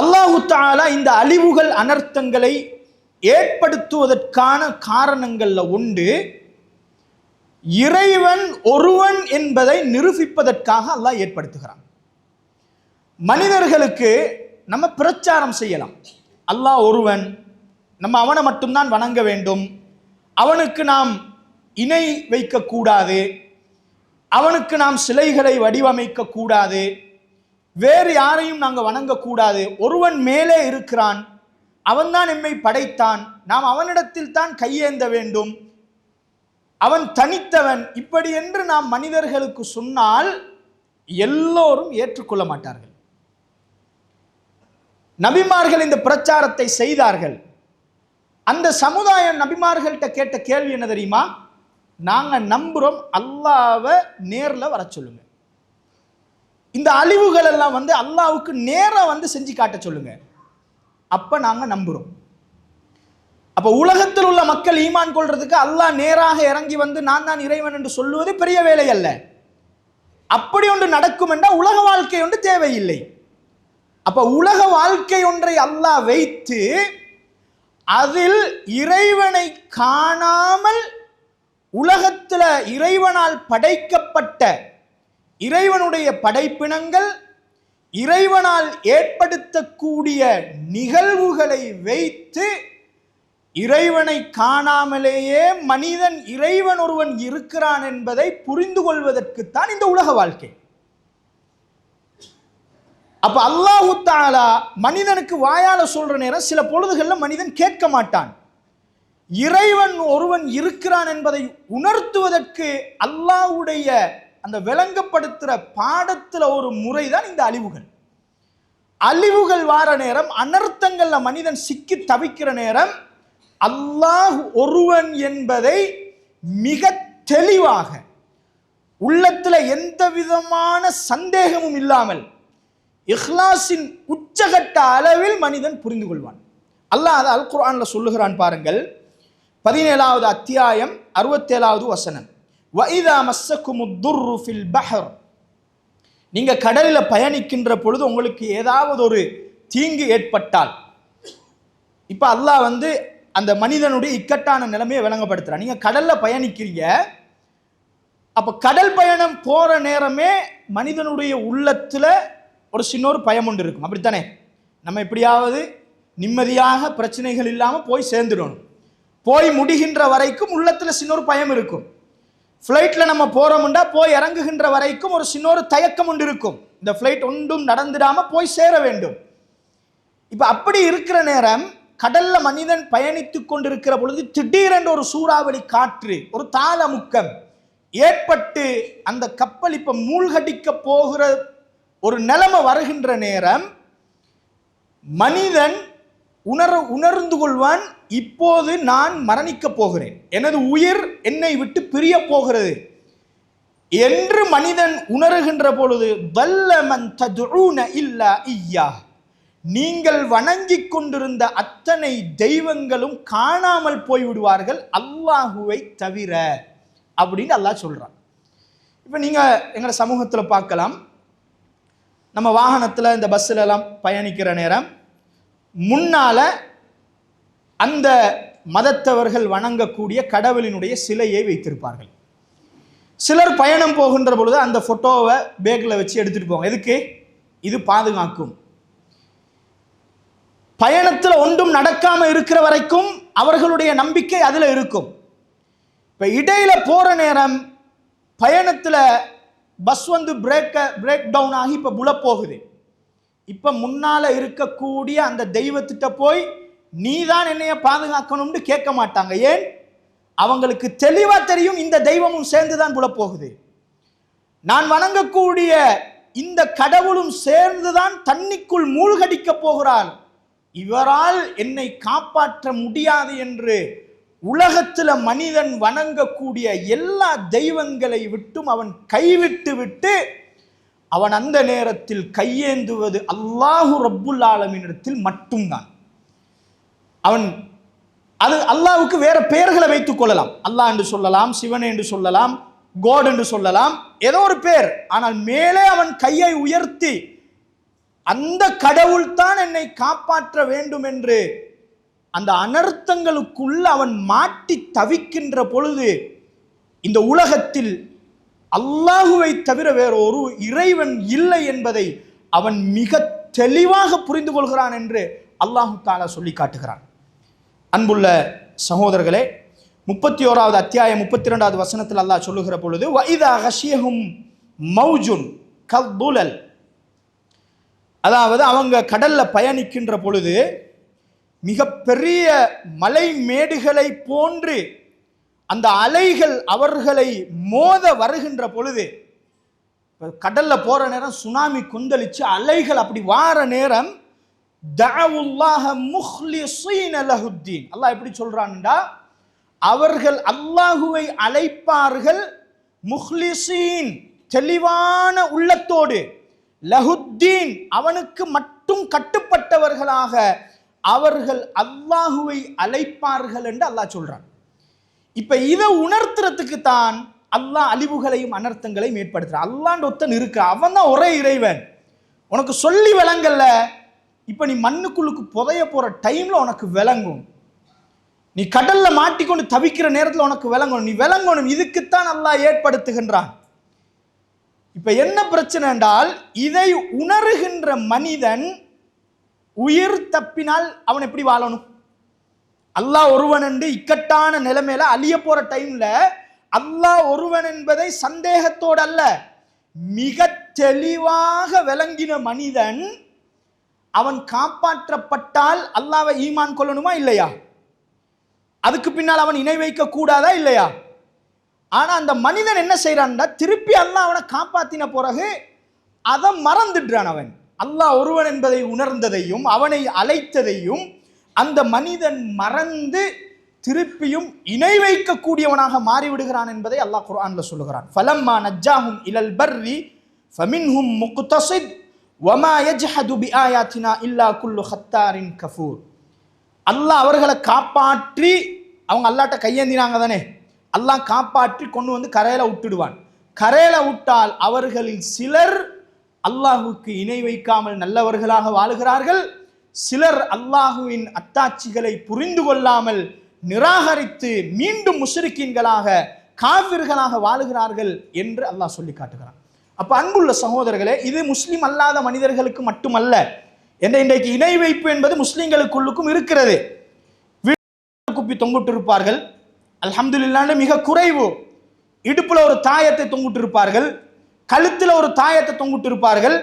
அல்லாஹு தாலா இந்த அழிவுகள் அனர்த்தங்களை ஏற்படுத்துவதற்கான காரணங்களில் உண்டு. இறைவன் ஒருவன் என்பதை நிரூபிப்பதற்காக அல்லாஹ் ஏற்படுத்துகிறான். மனிதர்களுக்கு நம்ம பிரச்சாரம் செய்யலாம். அல்லாஹ் ஒருவன் நம்ம அவனை மட்டும்தான் வணங்க வேண்டும். அவனுக்கு நாம் இணை வைக்கக்கூடாது. அவனுக்கு நாம் சிலைகளை வடிவமைக்க கூடாது வேறு யாரையும் நாங்கள் வணங்கக்கூடாது. ஒருவன் மேலே இருக்கிறான் அவன்தான் எம்மை படைத்தான். நாம் அவனிடத்தில் தான் கையேந்த வேண்டும். அவன் தனித்தவன். இப்படி என்று நாம் மனிதர்களுக்கு சொன்னால் எல்லோரும் ஏற்றுக்கொள்ள மாட்டார்கள். நபிமார்கள் இந்த பிரச்சாரத்தை செய்தார்கள். அந்த சமுதாயம் நபிமார்கள்ட்ட கேட்ட கேள்வி என்ன தெரியுமா? நாங்கள் நம்புறோம் அல்லாவை நேரில் வர சொல்லுங்கள் இந்த அழிவுகள் எல்லாம் வந்து அல்லாவுக்கு நேராக வந்து செஞ்சு காட்ட சொல்லுங்க. அப்ப நாங்க நம்புறோம். அப்ப உலகத்தில் உள்ள மக்கள் ஈமான் கொள்றதுக்கு அல்லாஹ் நேராக இறங்கி வந்து நான் தான் இறைவன் என்று சொல்லுவது பெரிய வேலை அல்ல. அப்படி ஒன்று நடக்கும் என்றால் உலக வாழ்க்கை ஒன்று தேவையில்லை. அப்ப உலக வாழ்க்கை ஒன்றை அல்லாஹ் வைத்து அதில் இறைவனை காணாமல் உலகத்தில் இறைவனால் படைக்கப்பட்ட இறைவனுடைய படைப்பினங்கள் இறைவனால் ஏற்படுத்தக்கூடிய நிகழ்வுகளை வைத்து இறைவனை காணாமலேயே மனிதன் இறைவன் ஒருவன் இருக்கிறான் என்பதை புரிந்து கொள்வதற்குத்தான் இந்த உலக வாழ்க்கை. அப்ப அல்லாஹு தாலா மனிதனுக்கு வாயால சொல்ற நேரம் சில பொழுதுகள்ல மனிதன் கேட்க மாட்டான். இறைவன் ஒருவன் இருக்கிறான் என்பதை உணர்த்துவதற்கு அல்லாஹ்வுடைய அந்த விளங்கப்படுத்துகிற பாடத்தில் ஒரு முறை தான் இந்த அழிவுகள். அழிவுகள் வார நேரம் அனர்த்தங்களில் மனிதன் சிக்கி தவிக்கிற நேரம் அல்லாஹ் ஒருவன் என்பதை மிக தெளிவாக உள்ளத்தில் எந்த விதமான சந்தேகமும் இல்லாமல் இஹ்லாஸின் உச்சகட்ட அளவில் மனிதன் புரிந்து கொள்வான். அல்லாஹ் அதை அல் குரானில் சொல்லுகிறான் பாருங்கள். பதினேழாவது அத்தியாயம் அறுபத்தேழாவது வசனம். வைதா மஸ்ஸகுமுத்துர்ரு ஃபில் பஹர் நீங்க கடலில் பயணிக்கின்ற பொழுது உங்களுக்கு ஏதாவது ஒரு தீங்கு ஏற்பட்டால் இப்போ அல்லாஹ் வந்து அந்த மனிதனுடைய இக்கட்டான நிலைமையை விளங்கப்படுத்துகிறான் நீங்க கடல்ல பயணிக்கிறீங்க அப்ப கடல் பயணம் போற நேரமே மனிதனுடைய உள்ளத்துல ஒரு சின்ன ஒரு பயம் ஒன்று இருக்கும். அப்படித்தானே? நம்ம எப்படியாவது நிம்மதியாக பிரச்சனைகள் இல்லாமல் போய் சேர்ந்துடணும். போய் முடிகின்ற வரைக்கும் உள்ளத்தில் சின்ன ஒரு பயம் இருக்கும். ஃப்ளைட்டில் நம்ம போகிறோம்டா போய் இறங்குகின்ற வரைக்கும் ஒரு சின்ன ஒரு தயக்கம் ஒன்று இருக்கும். இந்த ஃப்ளைட் ஒன்றும் நடந்துடாமல் போய் சேர வேண்டும். இப்போ அப்படி இருக்கிற நேரம் கடலில் மனிதன் பயணித்து கொண்டிருக்கிற பொழுது திடீரென்று ஒரு சூறாவளி காற்று ஒரு தாளமுக்கம் ஏற்பட்டு அந்த கப்பல் இப்போ மூழ்கடிக்க போகிற ஒரு நிலைமை வருகின்ற நேரம் மனிதன் உணர உணர்ந்து கொள்வான் இப்போது நான் மரணிக்கப் போகிறேன். எனது உயிர் என்னை விட்டு பிரிய போகிறது. என்று மனிதன் உணர்கின்ற பொழுது வல்லமன் ததுஊன இல்லா ஐயா நீங்கள் வணங்கிக் கொண்டிருந்த அத்தனை தெய்வங்களும் காணாமல் போய்விடுவார்கள் அல்லாஹுவை தவிர. அப்படின்னு அல்லாஹ் சொல்கிறான் இப்போ நீங்கள் எங்களை சமூகத்தில் பார்க்கலாம். நம்ம வாகனத்தில் இந்த பஸ்ஸில் எல்லாம் பயணிக்கிற நேரம் முன்னால அந்த மதத்தவர்கள் வணங்கக்கூடிய கடவுளினுடைய சிலையை வைத்திருப்பார்கள். சிலர் பயணம் போகின்ற பொழுது அந்த ஃபோட்டோவை பேக்கில் வச்சு எடுத்துகிட்டு போவாங்க. எதுக்கு? இது பாதுகாக்கும். பயணத்தில் ஒன்றும் நடக்காமல் இருக்கிற வரைக்கும் அவர்களுடைய நம்பிக்கை அதில் இருக்கும். இப்போ இடையில் போகிற நேரம் பயணத்தில் பஸ் வந்து பிரேக்க பிரேக் டவுன் ஆகி இப்போ புல போகுது. இப்போ முன்னால இருக்கக்கூடிய அந்த தெய்வத்திட்ட போய் நீ தான் என்னைய பாதுகாக்கணும்னு கேட்க மாட்டாங்க. ஏன்? அவங்களுக்கு தெளிவா தெரியும் இந்த தெய்வமும் சேர்ந்து தான் புல போகுது நான் வணங்கக்கூடிய இந்த கடவுளும் சேர்ந்துதான் தண்ணிக்குள் மூழ்கடிக்க போகிறாள் இவரால் என்னை காப்பாற்ற முடியாது என்று உலகத்தில் மனிதன் வணங்கக்கூடிய எல்லா தெய்வங்களை விட்டும் அவன் கைவிட்டு விட்டு அவன் அந்த நேரத்தில் கையேந்துவது அல்லாஹு ரப்புல் ஆலமினிடத்தில் மட்டும்தான். அவன் அது அல்லாவுக்கு வேற பெயர்களை வைத்துக் கொள்ளலாம். அல்லாஹ் என்று சொல்லலாம் சிவன் என்று சொல்லலாம் கோட் என்று சொல்லலாம் ஏதோ ஒரு பேர். ஆனால் மேலே அவன் கையை உயர்த்தி அந்த கடவுள் தான் என்னை காப்பாற்ற வேண்டும் என்று அந்த அனர்த்தங்களுக்குள்ள அவன் மாட்டி தவிக்கின்ற பொழுது இந்த உலகத்தில் அல்லாஹுவை தவிர வேற ஒரு இறைவன் இல்லை என்பதை அவன் மிக தெளிவாக புரிந்து கொள்கிறான் என்று அல்லாஹு தாலா சொல்லி காட்டுகிறான். அன்புள்ள சகோதரர்களே முப்பத்தி ஓராவது அத்தியாயம் முப்பத்தி ரெண்டாவது வசனத்தில் அல்லாஹ் சொல்லுகிற பொழுது வைதா ஹஷியஹும் மௌஜுன் கல்துலல் அதாவது அவங்க கடல்ல பயணிக்கின்ற பொழுது மிகப்பெரிய மலை மேடுகளை போன்று அந்த அலைகள் அவர்களை மோத வருகின்ற பொழுது கடல்ல போற நேரம் சுனாமி கொந்தளிச்சு அலைகள் அப்படி வார நேரம் தஅவுல்லாஹ அல்லாஹ் எப்படி சொல்றான்டா? அவர்கள் அல்லாஹுவை அழைப்பார்கள் முஹ்லிசீன் தெளிவான உள்ளத்தோடு. லஹுத்தீன் அவனுக்கு மட்டும் கட்டுப்பட்டவர்களாக அவர்கள் அல்லாஹுவை அழைப்பார்கள் என்று அல்லாஹ் சொல்றான். இப்ப இதை உணர்த்துறதுக்கு தான் அல்லாஹ் அழிவுகளையும் அனர்த்தங்களையும் ஏற்படுத்துறான். அல்லாண்டு ஒத்தன் இருக்கு. அவன் தான் ஒரே இறைவன். உனக்கு சொல்லி விளங்கல்ல இப்ப நீ மண்ணுக்குள்ளுக்கு புதைய போற டைம்ல உனக்கு விளங்கும். நீ கடல்ல மாட்டிக்கொண்டு தவிக்கிற நேரத்தில் உனக்கு விளங்கணும். நீ விளங்கணும். இதுக்குத்தான் நல்லா ஏற்படுத்துகின்றான். இப்ப என்ன பிரச்சனை என்றால் இதை உணர்கின்ற மனிதன் உயிர் தப்பினால் அவன் எப்படி வாழணும்? அல்லாஹ் ஒருவன் என்று இக்கட்டான நிலைமையில அழிய போற டைம்ல அல்லாஹ் ஒருவன் என்பதை சந்தேகத்தோடு அல்ல மிக தெளிவாக விளங்கின மனிதன் அவன் காப்பாற்றப்பட்டால் அல்லாவை ஈமான் கொள்ளணுமா இல்லையா? அதுக்கு பின்னால் அவன் இணை வைக்க கூடாதா இல்லையா? ஆனா அந்த மனிதன் என்ன செய்யறான்டா திருப்பி அல்லாஹ் அவனை காப்பாத்தின பிறகு அதை மறந்துடுறான் அவன். அல்லாஹ் ஒருவன் என்பதை உணர்ந்ததையும் அவனை அழைத்ததையும் அந்த மனிதன் மறந்து திருப்பியும் இணை வைக்கக்கூடியவனாக மாறிவிடுகிறான் என்பதை அல்லாஹ் குர்ஆன்ல சொல்லுகிறான். ஃபலம்மா நஜ்ஜாஹும் இலல் பர்ரி ஃபமின்ஹும் முக்தஸித் வமா யஜ்ஹது பிஆயாத்தினா இல்லா குல்லு ஹத்தாரின் கஃபூர். அல்லாஹ் அவர்களை காப்பாற்றி அவங்க அல்லாட்ட கையேந்தினாங்க தானே. அல்லாஹ் காப்பாற்றி கொண்டு வந்து கரையில விட்டுடுவான். கரையில விட்டால் அவர்களில் சிலர் அல்லாஹுக்கு இணை வைக்காமல் நல்லவர்களாக வாழுகிறார்கள். சிலர் அல்லாஹுவின் அத்தாட்சிகளை புரிந்து கொள்ளாமல் நிராகரித்து மீண்டும் முஷரிக்கீன்களாக காவிர்களாக வாழுகிறார்கள் என்று அல்லாஹ் சொல்லி காட்டுகிறான். அப்போ அன்புள்ள சகோதரர்களே இது முஸ்லீம் அல்லாத மனிதர்களுக்கு மட்டுமல்ல. என்ற இன்றைக்கு இணை வைப்பு என்பது முஸ்லீம்களுக்குள்ளுக்கும் இருக்கிறது. வீட்டு குப்பி தொங்கிட்டு இருப்பார்கள் அல்ஹம்துலில்லான்னு மிக குறைவு. இடுப்பில் ஒரு தாயத்தை தொங்கிட்டு இருப்பார்கள் கழுத்தில் ஒரு தாயத்தை தொங்கிட்டு இருப்பார்கள்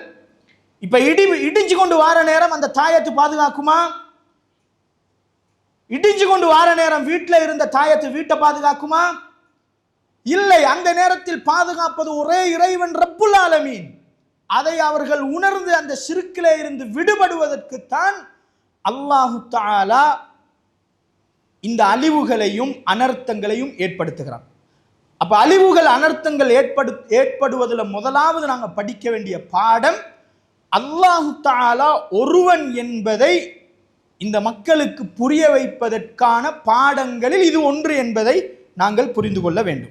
இப்ப இடி இடிஞ்சு கொண்டு வார நேரம் அந்த தாயத்தை பாதுகாக்குமா? இடிஞ்சு கொண்டு வார நேரம் வீட்டில் இருந்த தாயத்தை வீட்டை பாதுகாக்குமா? இல்லை அந்த நேரத்தில் பாதுகாப்பது ஒரே இறைவன் ரப்புல் ஆலமீன். அதை அவர்கள் உணர்ந்து அந்த சிறுக்கிலே இருந்து விடுபடுவதற்குத்தான் அல்லாஹு தாலா இந்த அழிவுகளையும் அனர்த்தங்களையும் ஏற்படுத்துகிறான். அப்ப அழிவுகள் அனர்த்தங்கள் ஏற்படு ஏற்படுவதில் முதலாவது நாங்கள் படிக்க வேண்டிய பாடம் அல்லாஹு தாலா ஒருவன் என்பதை இந்த மக்களுக்கு புரிய வைப்பதற்கான பாடங்களில் இது ஒன்று என்பதை நாங்கள் புரிந்து கொள்ள வேண்டும்.